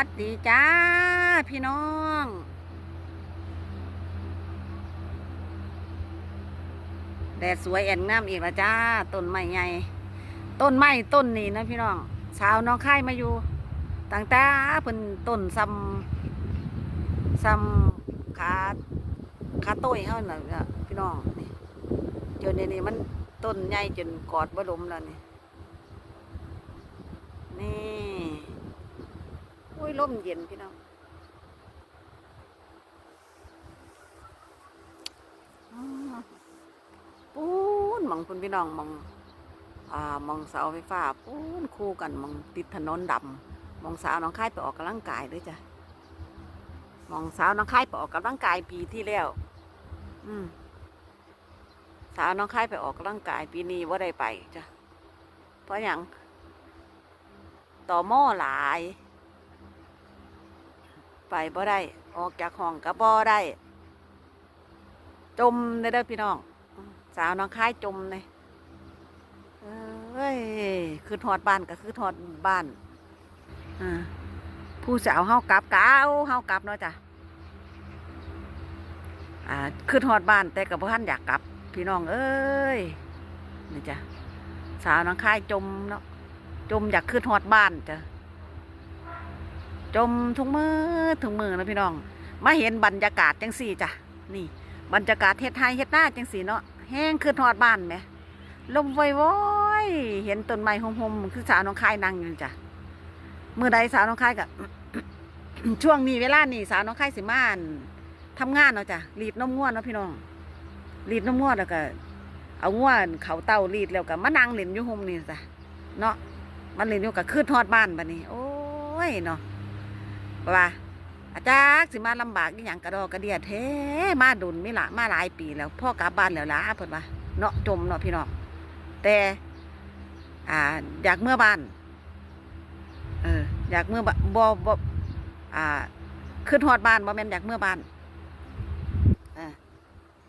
วัสดีจ้า พี่น้อง แดดสวยแอนงามอีกล้วจ้า ต้นไม้ใหญ่ ต้นไม้ต้นนี้นะพี่น้องสาวน้องค่ายมาอยู่ตั้งแต่เพิ่นต้นซ้ำซ้ำขาขาต้ยเฮาน่ะพี่น้องนี่จนเดี๋ยวนี้มันต้นใหญ่จนกอดบ่ลมแล้วนี่นี่ ยลมเย็นพี่น้องอ้าวปูนมองคุณพี่น้องมองอ่ามองเสาไฟฟ้าปูนคู่กันมองติดถนนดำมองสาวน้องค่ายไปออกกำลังกายด้วยจ้ะมองสาวน้องค่ายไปออกกำลังกายปีที่แล้ว อืมสาวน้องค่ายไปออกกำลังกายปีนี้ว่าได้ไปจ้ะเพราะอย่างต่อหม้อหลาย ไปบ่ได้ ออกจากห้องก็บ่ได้ จมเลยเด้อพี่น้อง สาวน้องค่ายจมเลยเอ้ยคือทอดบ้านก็คือทอดบ้านอ่าผู้สาวเฮากลับกาเฮากลับเนาะจ้ะอ่าคือทอดบ้านแต่กับพ่ท่านอยากกลับ พี่น้องเอ้ยนี่จ้ะสาวน้องค่ายจมเนาะจมอยากคือทอดบ้านจ้ะ จมทุกมือทุกมือนะพี่น้อง มาเห็นบรรยากาศจังสี่จ้ะนี่ บรรยากาศเฮ็ดไทยเฮ็ดหน้าจังสี่เนาะแห้งคือทอดบ้านไหมลมวอยเห็นต้นไม้หอมๆคือสาวน้องคายนั่งอยู่จ้ะเมื่อใดสาวน้องคายกับช่วงนี้เวลานี่สาวน้องคายสิมานทำงานเนาะจ้ะรีดนมง่วนเนาะพี่น้องรีดนมง่วนแล้วก็เอาง่วนเขาเต้ารีดแล้วก็มานั่งเล่นอยู่ห่มนี่จ้ะเนาะมันเล่นอยู่กับคืนทอดบ้านบัดนี้ โอ้ยเนาะ ว่า อาจารย์สิมาลำบากอย่างกระดอกกระเดียแท้มาดุนไม่ละมาหลายปีแล้วพ่อกลับบ้านแล้วล่ะเพิ่นว่าเนาะจมเนาะพี่น้องแต่อ่าอยากเมื่อบ้านเอออยากเมื่อบ่บ่บ่อ่าขึ้นทอดบ้านบ่แม่นอยากเมื่อบ้านอ่า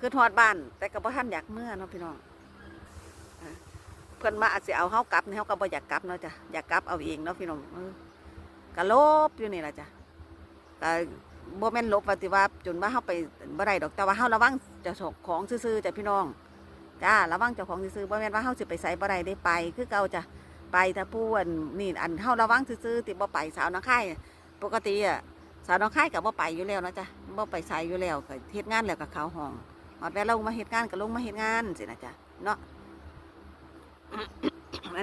ขึ้นทอดบ้าน แต่ก็บ่ทันอยากเมื่อเนาะพี่น้องเพิ่นมาอาจสิเอาเฮากลับนี่เฮาก็บ่อยากกลับเนาะจ้ะอยากกลับเอาเองเนาะพี่น้อง ก็ลบอยู่นี่ล่ะจ้ะก็บ่แม่นลบว่าสิว่าจนว่าเฮาไปบ่ได้ดอกแต่ว่าเฮาระวังเจะของซื่อๆจ้ะพี่น้องจ้าระวังเจ้าของซื้อๆบ่แม่นว่าเฮาสิไปใส่บ่ได้ได้ไป คือเก่าจ้ะไปถ้าผู้อันนี่อันเฮาระวังซื้อๆติบ่ไปสาวน้องค่ายปกติอะสาวน้องค่ายก็บ่ไปอยู่แล้วนะจ้ะบ่ไปใส่อยู่แล้วก็เฮ็ดงานแล้วก็เขาห้องฮอดเวลาลงมาเฮ็ดงานก็ลงมาเฮ็ดงานสินะจ้ะเนาะ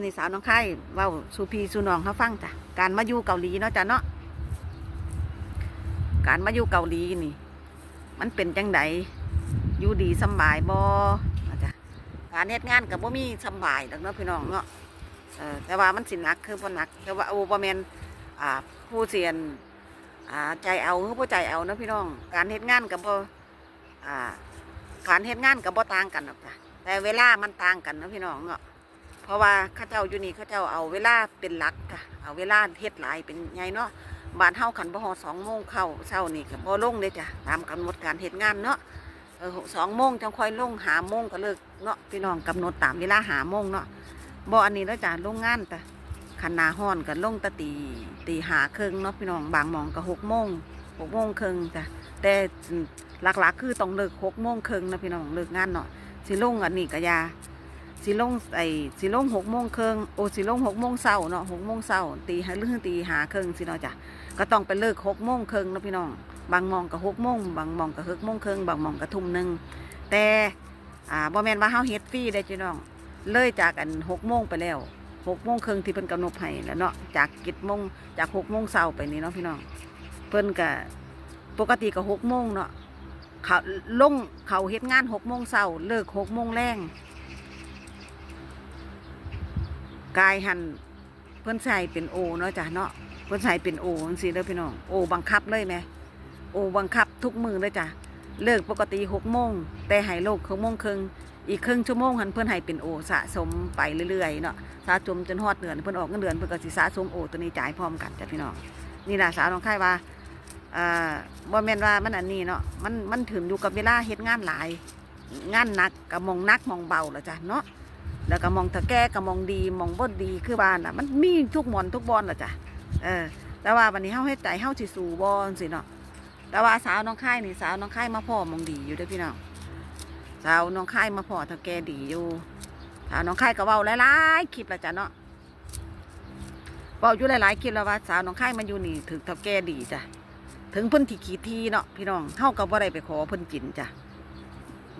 นนี้สาวน้องค่เว้าสูพีสูนองเฮาฟังจ้ะการมาอยู่เกาหลีเนาะจ้ะเนาะการมาอยู่เกาหลีนี่ มันเป็นจังไดอยู่ดีสบายบ่การเฮ็ดงานกับบ่มีสบายดอกเนาะพี่น้องเนาะแต่ว่ามันสินักคือบ่นัก แต่ว่าโอ้บ่แม่นอ่าผู้เสียนอ่าใจเอาหรือบ่ใจเอาเนาะพี่น้อง การเฮ็ดงานกับบ่อ่าการเฮ็ดงานกับบ่ต่างกันหรอกจ้ะแต่เวลามันต่างกันนะพี่น้องเนาะ ราะว่าข้าเจ้าอยู่นี่ข้าเจ้าเอาเวลาเป็นหลักค่ะเอาเวลาเฮ็ดหลายเป็นไงเนาะบ้านเฮาคันบ่ฮอด2โมงเข้าเช้านี่ก็บ่ลงเด้จ้ะตามกำหนดการเฮ็ดงานเนาะเออสองโมงจังค่อยลงหาโมงก็เลิกเนาะพี่น้องกำหนดตามเวลาหาโมงเนาะบ่อันนี้แล้วจ้ะลงงานแต่ขันนาห้อนกันลงตะตีตีหาครึ่งเนาะพี่น้องบางหมองก็หกโมงหกโมงครึ่งจ้ะแต่หลักๆคือต้องเลิกหกโมงครึ่งนะพี่น้องเลิกงานเนาะสิลงอันนี้ก็ยา สิลงไอ้สิลงหกโมงครึ่งโอสิลงหกโมงเช้าเนาะหกโมงเช้าตีหาเรื่องตีหาครึ่งสิเนาะจ้ะก็ต้องไปเลิกหกโมงครึ่งนะพี่น้องบางมองก็หกโมงบางมองก็หกโมงครึ่งบางมองก็ทุ่มหนึ่งแต่อ่าบ่แมนว่าเฮาเฮ็ดฟรีได้อพี่น้อง เลยจากอันหกโมงไปแล้วหกโมงครึ่งที่เพิ่นกำหนดให้แล้วเนาะจากกิจโมงจากหกโมงเช้าไปนี่เนาะพี่น้องเพิ่นก็ปกติก็หกโมงเนาะเขาลงเขาเฮ็ดงานหกโมงเช้าเลิกหกโมงแรง กายหันเพิ่อนใส่เป็นโอเนาะจ้ะเนาะเพิ่อนใส่เป็นโอจังซี่เด้อพี่น้องโอบังคับเลยแหมโอบังคับทุกมือเลยจ้ะเลิกปกติหกโมงแต่ให้โลกครึ่งโมงครึ่งอีกครึ่งชั่วโมงหันเพื่อนให้เป็นโอสะสมไปเรื่อยๆเนาะสะสมจนฮอดเดือนเพื่อนออกเงินเดือนเพื่อนก็สิสะสมโอตัวนี้จ่ายพร้อมกันจ้ะพี่น้องนี่ล่ะสาวน้องค่ายว่าอ่าบ่แม่นว่ามันอันนี้เนาะมันมันถึงอยู่กับเวลาเฮ็ดงานหลาย งานหนักกับมองหนักมองเบาแล้วจ้ะเนาะ แล้วก็มองตะแก้กับมองดีมองบ่ดีคือบ้านอะ มันมีทุกหมอนทุกบอลละจ้ะเออ แต่ว่าวันนี้เฮาเฮ็ดใจเฮาสิสู่บ่จังซี่เนาะแต่ว่าสาวน้องค่ายนี่สาวน้องค่ายมาพ่อมองดีอยู่เด้อพี่น้องสาวน้องค่ายมาพ่อเฒ่าแก่ดีอยู่สาวน้องค่ายก็เว้าหลายๆคลิปล้วจ้ะเนาะเว้าอยู่หลายๆคลิปแล้วว่าสาวน้องค่ายมาอยู่นี่ถึงเฒ่าแก่ดีจ้ะถึงเพิ่นที่ขี้ทีเนาะพี่น้องเฮาก็บ่ได้ไปขอเพิ่นกินจ้ะ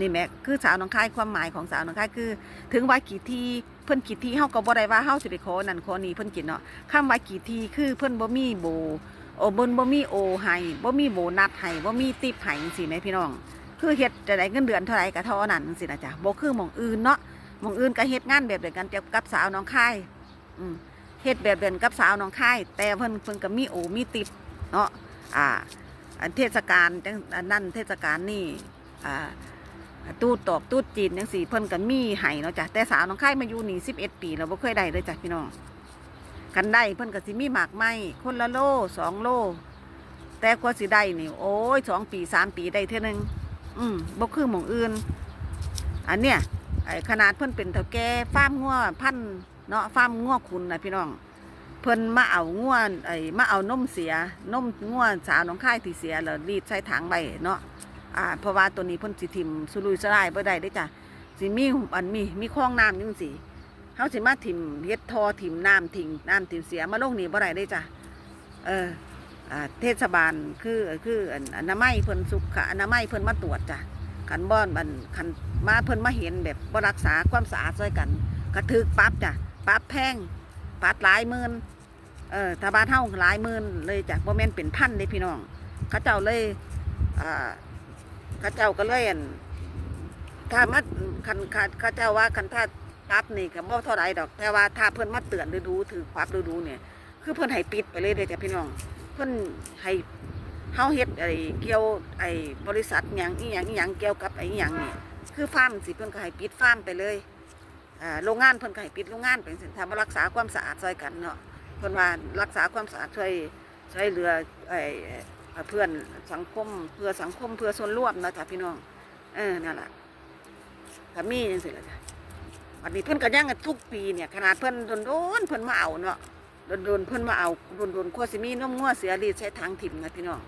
นี่แหม่คือสาวน้องค่ายความหมายของสาวน้องค่ายคือ ถึงว่ากี่ทีเพิ่นกี่ทีเฮาก็บ่ได้ว่าเฮาสิไปขอนั่นขอนี่เพิ่นกินเนาะคำว่ากี่ทีคือเพิ่นบ่มีโบโอ้เบิ่นบ่มีโอให้บ่มีโบนัสให้บ่มีติปให้จังซี่แหมพี่น้อง คือเฮ็ดจะได้เงินเดือนเท่าไหร่ก็เท่านั้นจังซี่นะจ๊ะบ่คือหม่องอื่นเนาะหม่องอื่นก็เฮ็ดงานแบบเดียวกันกับสาวน้องค่ายอืมเฮ็ดแบบเดียวกันกับสาวน้องค่ายแต่เพิ่นเพิ่นก็มีโอมีติปเนาะอ่าอันเทศกาลจังนนั้นเทศกาลนี่อ่า ตู้ตอกตู้จีนจังสี่เพิ่นกันมีไห้เนาะจ้ะแต่สาวน้องไข่มาอยู่นี่สิบเอ็ดปีแล้วบ่เคยได้เลยจ้ะพี่น้องกันได้เพิ่นก็สิมีหมากไม้คนละโลสองโล แต่กว่าสิได้นี่โอ้ยสองปีสามปีได้เท่านึงอืมบ่คือหมองอื่น อันเนี้ยไอ้ขนาดเพิ่นเป็นเฒ่าแก่ฟาร์มงัวพันเนาะฟาร์มงัวคุณนะพี่น้อง เพิ่นมาเอางัวไอ้มาเอานมเสียนมงัวสาวน้องไข่ที่เสียแล้วรีดใส่ถังไว้เนาะ อ่าเพราะว่าตัวนี้เพ่นสิทิมสุรุยสลายบ่ได้ได้จ้ะสิมีอันมีมีคลองน้ำจังซี่เฮาสิมาทิมเฮ็ดทอทิมน้ำทิ้งน้ำทิมเสียมาลงนี่บ่ได้ได้จ้ะเอออ่าเทศบาลคือคืออันอนามัยเพิ่นสุขอนามัยเพิ่นมาตรวจจ้ะคันบ่อนบันคันมาเพิ่นมาเห็นแบบบ่รักษาความสะอาดช่วยกันกระทึกปั๊บจ้ะปั๊บแพงปั๊บหลายหมื่นเออถ้าบ้านเฮาหลายหมื่นเลยจ้ะบ่แม่นเป็นพันเด้พี่น้องเขาเจ้าเลยอ่า ข้าเจ้าก็เลยอั่นถ้ามาคันคันข้าเจ้าว่าคันถ้าปรับนี่ก็บ่เท่าไรดอก แต่ว่าถ้าเพิ่อนมาเตือนฤดูถือปรับฤดูเนี่ย คือเพิ่อนให้ปิดไปเลยเด้อจ้ะพี่น้อง เพิ่อนให้เฮาเฮ็ดไอ้เกี่ยวไอ้บริษัทหยังอีหยังอีหยังเกี่ยวกับไอ้อีหยังนี่คือฟาร์มสิเพิ่นก็ให้ปิดฟาร์มไปเลยอ่าโรงงานเพิ่นก็ให้ปิดโรงงานไปจังซี่ถ้ารักษาความสะอาดช่วยกันเนาะเพิ่นว่ารักษาความสะอาดช่วยช่วยเหลือไอ้ เพื่อนสังคมเพื่อสังคมเพื่อส่วนรวมนะจ๊ะพี่น้อง เออนั่นแหละก็มีจังสิละจ้ะวันนี้เพื่อนก็ย่างกันทุกปีเนี่ยขนาดเพื่อนโดนโดนเพื่อนมาเอาเนาะโดนโดนเพื่อนมาเอาโดนโดนขั้วสิมีน้ำงัวเสียรีดใช้ทางถิ่มนะพี่น้อง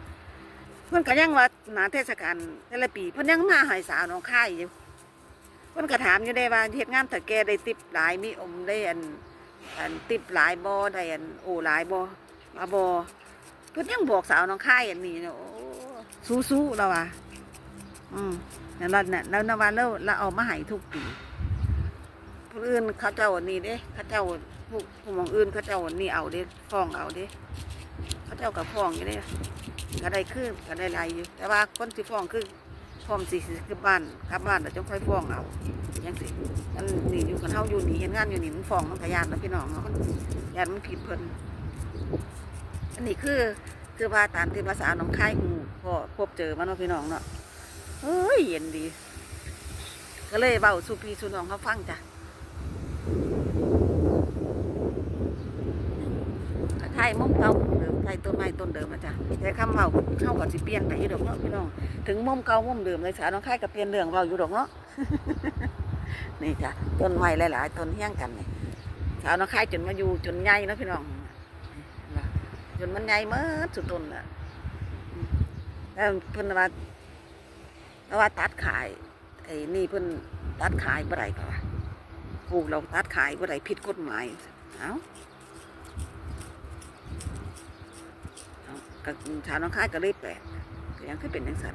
เพื่อนก็ย่างว่าหนาเทศกาลแต่ละปีเพื่อนยังมาหายสาวน้องค่ายอยู่เพื่อนก็ถามอยู่ได้ว่าเหตุงานถ้าแกได้ติบหลายมีอมได้อันอันติบหลายบ่ได้อันโอหลายบ่มาบ่ เพิ่นยังบอกสาวน้องค่ายอันนี้เนาะโอ้สู้ๆแล้วว่ะอืมนั่นล่ะเนี่ยแล้วนว่าแล้วเราเอามาให้ทุกปีผู้อื่นเขาเจ้าอันนี้เด้เขาเจ้าผู้ผู้มองอื่นเขาเจ้าอันนี้เอาเด้ฟ้องเอาเด้เขาเจ้ากับฟ้องอยู่เด้ก็ได้คือก็ได้หลายอยู่ แต่ว่าคนที่ฟ้องคือฟ้องสี่สิบคือบ้านกลับบ้านแล้วจงค่อยฟ้องเอาอย่างสิมันนี่อยู่กันเฮาอยู่นี่เห็นงานอยู่นี่มันฟ้องมันขยานแล้วพี่น้องเนาะมันยานมันผิดเพิ่น อันนี้คือคือว่าตามที่ภาษาหน้องคายหูพอพบเจอมาเนาพี่น้องเนาะเฮ้ยเย็นดี ก็เลยเบาสุพีสุน้องเขาฟังจ้ะไทยมุมเก่ามุมเดิมไทยต้นไม้ต้นเดิมนะจ๊ะแต่คำเบาเข้ากับสิเปลี่ยนไปอยู่ดอกเนาะพี่น้อง ถึงมุมเก่ามุมเดิมเลยสาวน้องคายก็เปลี่ยนเรื่องเบาอยู่ดอกเนาะนี่จ้ะต้นไม้หลายๆต้นเฮี้ยงกันนี่สาวน้องคายจนมาอยู่จนใหญ่เนาะพี่น้อง จนมันใหญ่เมื่อสุดต้นอะแล้วเพิ่นว่าวว่าตัดขายไอ้นี่เพิ่นตัดขายบ่ไรก็ว่าปลูกเราตัดขายบ่ไรผิดกฎหมายเอ้าเอาก็ชาวน้องคายก็เลยแปลกยังคือเป็นนังซั่น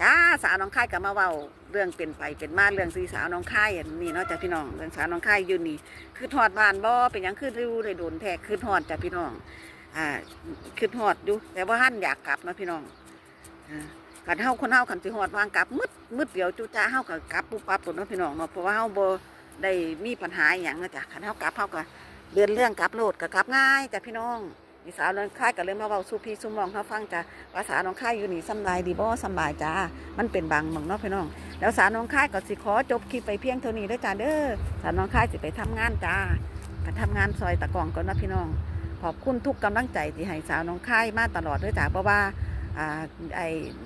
จ้าสาวน้องค่ายก็มาเว้าเรื่องเป็นไปเป็นมาเรื่องสีสาวน้องค่ายนนี้เนาะจ้ะพี่น้องเรื่องสาวน้องค่ายอยู่นี่คือทอดบานบ่เป็นยังคือดูเลยโดนแทกคือทอดจ้ะพี่น้องอ่าคือทอดอยู่แต่ว่าหั่นอยากกลับนะพี่น้องอ่ากันเฮาคนเฮาคันสิฮอดวางกลับมืดมืดเดียวจุจ้าเฮาก็กลับปุ๊บปั๊บปุ๊บนะพี่น้องเนาะเพราะว่าเฮาบ่ได้มีปัญหาอย่างเนาะจ้ะคันเฮากลับเฮาก็เดินเรื่องกลับโลดก็กลับง่ายจ้ะพี่น้อง นี่สาวน้องค่ายก็เลยมาเว้าสู่พี่สู่น้องเฮาฟังจ้ะภาษาน้องค่ายอยู่นี่สำบายดีบ่สำบายจ้ามันเป็นบางหม่องเนาะพี่น้อง แล้วสาวน้องค่ายก็สิขอจบคลิปไปเพียงเท่านี้เด้อจ้าเด้อสาวน้องค่ายสิไปทำงานจ้าไปทำงานซอยตะกองก่อนนะพี่น้อง ขอบคุณทุกกำลังใจที่ให้สาวน้องค่ายมาตลอดด้วยจ้าเพราะว่าอ่าไอ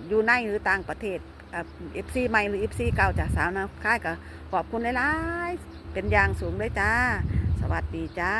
อยู่ในหรือต่างประเทศเอฟซีใหม่หรือเอฟซีเก่าจากสาวน้องค่ายก็ขอบคุณหลาย ๆ เป็นอย่างสูงเลยจ้า สวัสดีจ้า